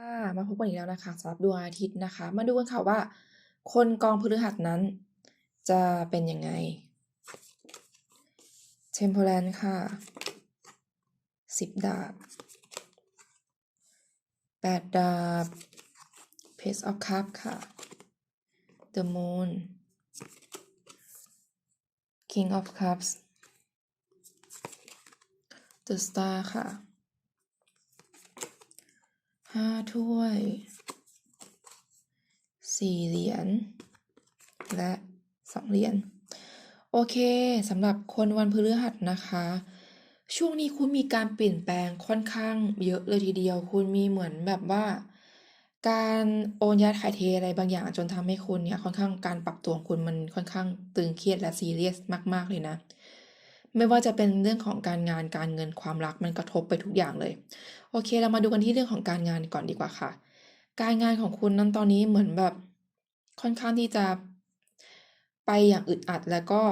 ค่ะมาพบกันอีกแล้วนะคะสำหรับดวงอาทิตย์นะคะ มาดูกันค่ะว่า คนกองพฤหัสนั้น จะเป็นยังไง Temperance ค่ะ10ดาบ8ดดาบ Page of Cups ค่ะ The Moon King of Cups The Star ค่ะ ห้าถ้วยสี่เหรียญและสองเหรียญโอเคสำหรับคนวันพฤหัสนะคะ ช่วงนี้คุณมีการเปลี่ยนแปลงค่อนข้างเยอะเลยทีเดียว คุณมีเหมือนแบบว่า การโอนย้ายถ่ายเทอะไรบางอย่างจนทำให้คุณเนี่ยค่อนข้างการปรับตัวของคุณมันค่อนข้างตึงเครียดและซีเรียสมาก ๆเลยนะ ไม่ว่าจะเป็นเรื่องของการงานการเงินความรักมันกระทบไปทุกอย่างเลย โอเคเรามาดูกันที่เรื่องของการงานก่อนดีกว่าค่ะ การงานของคุณนั้นตอนนี้เหมือนแบบค่อนข้างที่จะ ไปอย่างอึดอัดแล้วก็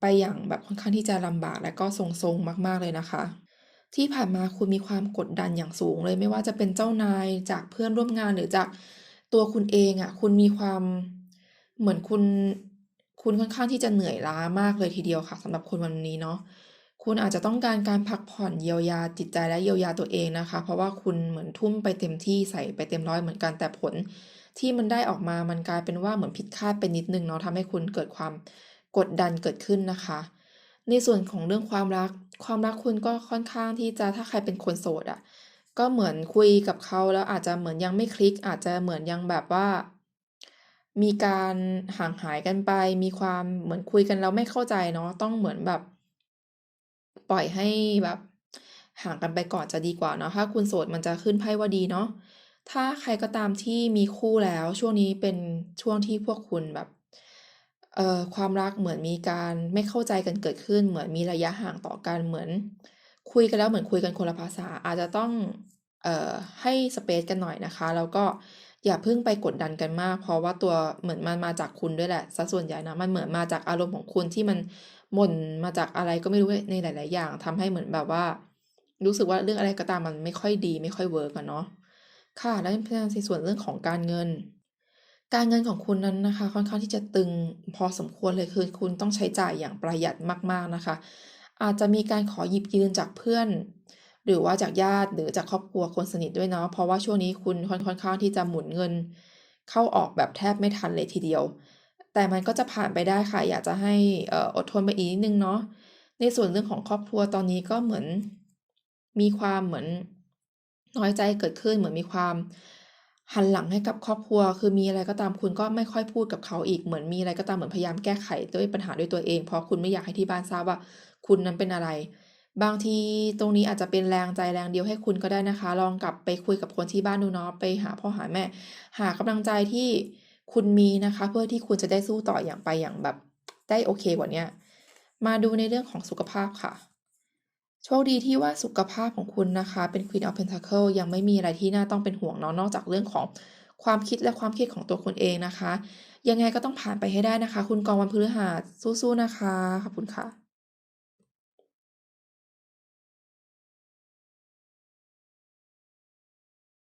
ไปอย่างแบบค่อนข้างที่จะลำบากและก็ทรงๆมาก ๆเลยนะคะ ที่ผ่านมาคุณมีความกดดันอย่างสูงเลย ไม่ว่าจะเป็นเจ้านายจากเพื่อนร่วมงานหรือจากตัวคุณเองอะคุณมีความเหมือนคุณ คุณค่อนข้างที่จะเหนื่อยล้ามากเลยทีเดียวค่ะสำหรับคนวันนี้เนาะคุณอาจจะต้องการการพักผ่อนเยียวยาจิตใจและเยียวยาตัวเองนะคะ เพราะว่าคุณเหมือนทุ่มไปเต็มที่ใส่ไปเต็มร้อยเหมือนกันแต่ผล ที่มันได้ออกมามันกลายเป็นว่าเหมือนผิดคาดไปนิดนึงเนาะทำให้คุณเกิดความกดดันเกิดขึ้นนะคะ ในส่วนของเรื่องความรัก ความรักคุณก็ค่อนข้างที่จะถ้าใครเป็นคนโสดอะก็เหมือนคุยกับเขาแล้วอาจจะเหมือนยังไม่คลิก อาจจะเหมือนยังแบบว่า มีการห่างหายกันไป มีความเหมือนคุยกันแล้วไม่เข้าใจเนาะ ต้องเหมือนแบบ ปล่อยให้แบบห่างกันไปก่อนจะดีกว่าเนาะ ถ้าคุณโสดมันจะขึ้นไพ่ว่าดีเนาะ ถ้าใครก็ตามที่มีคู่แล้วช่วงนี้เป็นช่วงที่พวกคุณแบบเอ่อความรักเหมือนมีการไม่เข้าใจกันเกิดขึ้น เหมือนมีระยะห่างต่อกันเหมือน คุยกันแล้วเหมือนคุยกันคนละภาษา อาจจะต้องเอ่อให้สเปซกันหน่อยนะคะ แล้วก็ อย่าเพิ่งไปกดดันกันมาก เพราะว่าตัวเหมือนมันมาจากคุณด้วยแหละสียส่วนใหญ่นะมันเหมือนมาจากอารมณ์ของคุณที่มันหม่นมาจากอะไรก็ไม่รู้ในหลาย ๆ อย่างทำให้เหมือนแบบว่า รู้สึกว่าเรื่องอะไรก็ตามมันไม่ค่อยดี ไม่ค่อยเวิร์กอะเนาะค่ะแล้วในส่วนเรื่องของการเงิน การเงินของคุณนั้นนะคะ ค่อนข้างที่จะตึงพอสมควรเลยคือ คุณต้องใช้จ่ายอย่างประหยัดมาก ๆ นะคะ อาจจะมีการขอหยิบยืมจากเพื่อน หรือว่าจากญาติหรือจากครอบครัวคนสนิทด้วยเนาะเพราะว่าช่วงนี้คุณค่อนข้างที่จะหมุนเงิน เข้าออกแบบแทบไม่ทันเลยทีเดียว แต่มันก็จะผ่านไปได้ค่ะ อยากจะให้อดทนไปอีกนิดนึงเนาะในส่วนเรื่องของครอบครัวตอนนี้ก็เหมือน มีความเหมือนน้อยใจเกิดขึ้นเหมือนมีความหันหลังให้กับครอบครัว คือมีอะไรก็ตามคุณก็ไม่ค่อยพูดกับเขาอีกเหมือนมีอะไรก็ตามเหมือนพยายามแก้ไขด้วยปัญหาด้วยตัวเอง เพราะคุณไม่อยากให้ที่บ้านทราบว่า คุณนั้นเป็นอะไร บางทีตรงนี้อาจจะเป็นแรงใจแรงเดียวให้คุณก็ได้นะคะ ลองกลับไปคุยกับคนที่บ้านดูเนาะไปหาพ่อหาแม่ หากำลังใจที่คุณมีนะคะ เพื่อที่คุณจะได้สู้ต่ออย่างไปอย่างแบบได้โอเคกว่าเนี้ยมาดูในเรื่องของสุขภาพค่ะ โชคดีที่ว่าสุขภาพของคุณนะคะ เป็น Queen of Pentacle ยังไม่มีอะไรที่น่าต้องเป็นห่วงเนาะนอกจากเรื่องของความคิดและความเครียดของตัวคุณเองนะคะ ยังไงก็ต้องผ่านไปให้ได้นะคะ คุณกองวันพฤหัสสู้ๆนะคะขอบคุณค่ะ